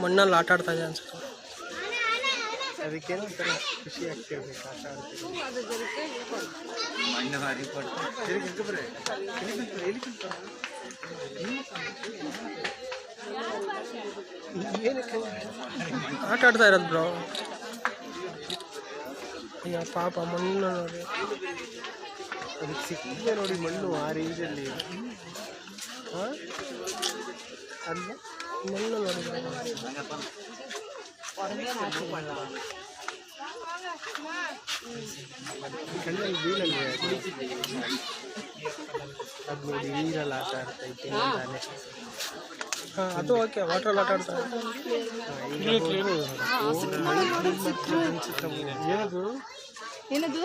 ಮಣ್ಣಲ್ಲಿ ಆಟ ಆಡ್ತಾ ಇದೆ ಅನ್ಸುತ್ತೆ ಅದಕ್ಕೇನೋ ಒಂಥರ ಖುಷಿ ಆಗ್ತಿರ್ಬೇಕು ಆಟ ಆಡ್ತಿರ್ಬೇಕು ಏನಕ್ಕೆ ಆಟ ಆಡ್ತಾ ಇರೋದು ಬ್ರೋ ಅಯ್ಯ ಪಾಪ ಮಣ್ಣು ನೋಡಿ. ಅದಕ್ಕೆ ಸಿಕ್ಕಿದೆ ನೋಡಿ ಮಣ್ಣು ಆ ರೇಂಜಲ್ಲಿ ಹಾಂ? ಮಣ್ಣು ನೋಡಿ ಕಣ್ಣಲ್ಲಿ ಬೀಳಲ್ವೇ? ಅದು ನೋಡಿ ನೀರಲ್ಲಿ ಆಟ ಆಡ್ತೈತೆ ಹಾಂ. ಅದು ಓಕೆ ವಾಟ್ರಲ್ಲಿ ಆಟ ಆಡ್ತಾರೆ ಏನದು? ಏನದು?